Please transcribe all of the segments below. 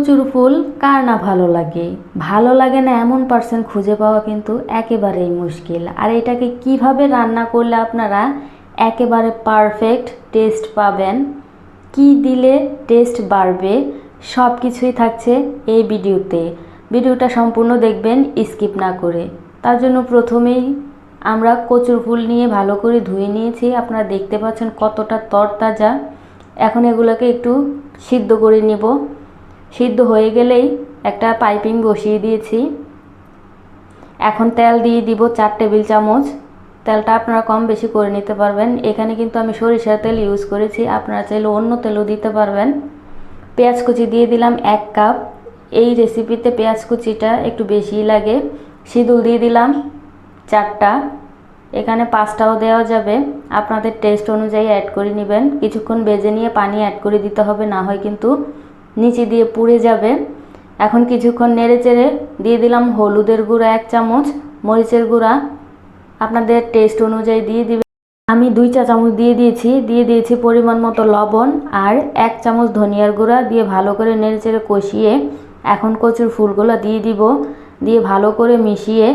কচুর ফুল, কার না ভালো লাগে? ভালো লাগে না এমন পার্সেন্ট খুঁজে পাওয়া কিন্তু একেবারেই মুশকিল। আর এটাকে কীভাবে রান্না করলে আপনারা একেবারে পারফেক্ট টেস্ট পাবেন, কি দিলে টেস্ট বাড়বে সব কিছুই থাকছে এই ভিডিওতে। ভিডিওটা সম্পূর্ণ দেখবেন স্কিপ না করে। তার জন্য প্রথমেই আমরা কচুর ফুল নিয়ে ভালো করে ধুয়ে নিয়েছি। আপনারা দেখতে পাচ্ছেন কতটা তরতাজা। এখন এগুলোকে একটু সিদ্ধ করে নিব। সিদ্ধ হয়ে গেলেই একটা পাইপিং বসিয়ে দিয়েছি। এখন তেল দিয়ে দিব চার টেবিল চামচ। তেলটা আপনারা কম বেশি করে নিতে পারবেন। এখানে কিন্তু আমি সরিষার তেল ইউজ করেছি। আপনারা চাইলে অন্য তেলও দিতে পারবেন। পেঁয়াজ কুচি দিয়ে দিলাম এক কাপ। এই রেসিপিতে পেঁয়াজ কুচিটা একটু বেশিই লাগে। সিঁদুর দিয়ে দিলাম চারটা। এখানে পাঁচটাও দেওয়া যাবে। আপনাদের টেস্ট অনুযায়ী অ্যাড করে নেবেন। কিছুক্ষণ বেজে নিয়ে পানি অ্যাড করে দিতে হবে, না হয় কিন্তু নিচে দিয়ে পুড়ে যাবে। এখন কিছুক্ষণ নেড়ে চেড়ে দিয়ে দিলাম হলুদের গুঁড়া এক চামচ, মরিচের গুঁড়া। আপনাদের টেস্ট অনুযায়ী দিয়ে দিবে। আমি দুই চা চামচ দিয়ে দিয়েছি। দিয়ে দিয়েছি পরিমাণ মতো লবণ আর এক চামচ ধনিয়ার গুঁড়া দিয়ে ভালো করে নেড়ে চেড়ে কষিয়ে এখন কচুর ফুলগুলো দিয়ে দিব। দিয়ে ভালো করে মিশিয়ে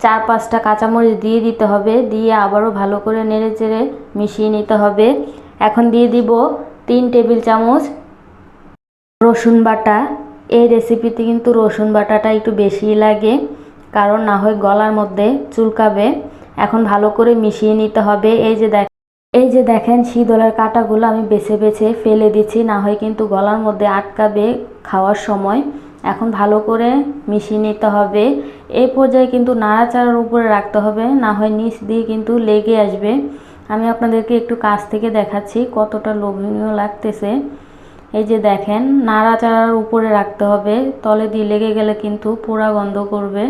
চার পাঁচটা কাঁচামরিচ দিয়ে দিতে হবে। দিয়ে আবারও ভালো করে নেড়ে চেড়ে মিশিয়ে নিতে হবে। এখন দিয়ে দিব তিন টেবিল চামচ রসুন বাটা। এই রেসিপিতে কিন্তু রসুন বাটাটা একটু বেশিই লাগে, কারণ না হয় গলার মধ্যে চুলকাবে। এখন ভালো করে মিশিয়ে নিতে হবে। এই যে দেখ এই যে দেখেন শীতলের কাঁটাগুলো আমি বেছে বেছে ফেলে দিচ্ছি, না হয় কিন্তু গলার মধ্যে আটকাবে খাওয়ার সময়। এখন ভালো করে মিশিয়ে নিতে হবে। এই পর্যায়ে কিন্তু নাড়াচাড়ার উপরে রাখতে হবে, না হয় নিচ দিয়ে কিন্তু লেগে আসবে। আমি আপনাদেরকে একটু কাছ থেকে দেখাচ্ছি কতটা লোভনীয় লাগতেছে। এই যে দেখেন, নাড়াচাড়ার উপরে রাখতে হবে। তলে দিয়ে লেগে গেলে কিন্তু পোড়া গন্ধ করবে।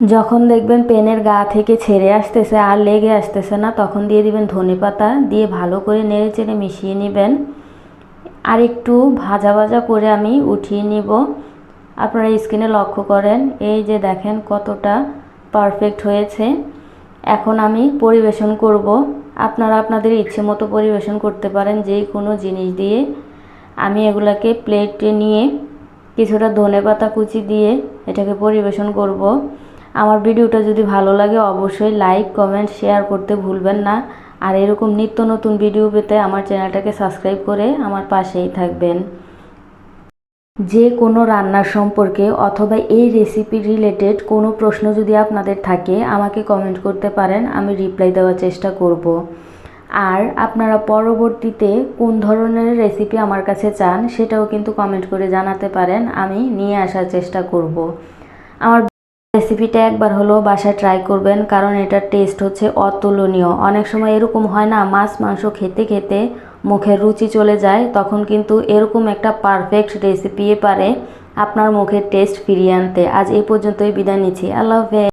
যখন দেখবেন পেনের গা থেকে ছেড়ে আসতেছে আর লেগে আসতেছে না, তখন দিয়ে দিবেন ধনে পাতা, দিয়ে ভালো করে নেড়ে চেড়ে মিশিয়ে নেবেন। আর একটু ভাজা ভাজা করে আমি উঠিয়ে নিব। আপনারা স্ক্রিনে লক্ষ্য করেন, এই যে দেখেন কতটা পারফেক্ট হয়েছে। এখন আমি পরিবেশন করব। আপনারা আপনাদের ইচ্ছে মতো পরিবেশন করতে পারেন যে কোনো জিনিস দিয়ে। আমি এগুলাকে প্লেটে নিয়ে কিছুটা ধনে পাতা কুচি দিয়ে এটাকে পরিবেশন করব। আমার ভিডিওটা যদি ভালো লাগে অবশ্যই লাইক কমেন্ট শেয়ার করতে ভুলবেন না। আর এরকম নিত্য নতুন ভিডিও পেতে আমার চ্যানেলটাকে সাবস্ক্রাইব করে আমার পাশেই থাকবেন। যে কোনো রান্নার সম্পর্কে অথবা এই রেসিপি রিলেটেড কোনো প্রশ্ন যদি আপনাদের থাকে, আমাকে কমেন্ট করতে পারেন, আমি রিপ্লাই দেওয়ার চেষ্টা করব। আর আপনারা পরবর্তীতে কোন ধরনের রেসিপি আমার কাছে চান, সেটাও কিন্তু কমেন্ট করে জানাতে পারেন, আমি নিয়ে আসার চেষ্টা করব। আমার রেসিপিটা একবার হলো বাসায় ট্রাই করবেন, কারণ এটার টেস্ট হচ্ছে অতুলনীয়। অনেক সময় এরকম হয় না, মাছ, মাংস খেতে খেতে মুখের রুচি চলে যায়, তখন কিন্তু এরকম একটা পারফেক্ট রেসিপি পারে আপনার মুখের টেস্ট ফিরিয়ে আনতে। আজ এই পর্যন্তই, বিদায় নিচ্ছি। আল্লাহ হাফেজ।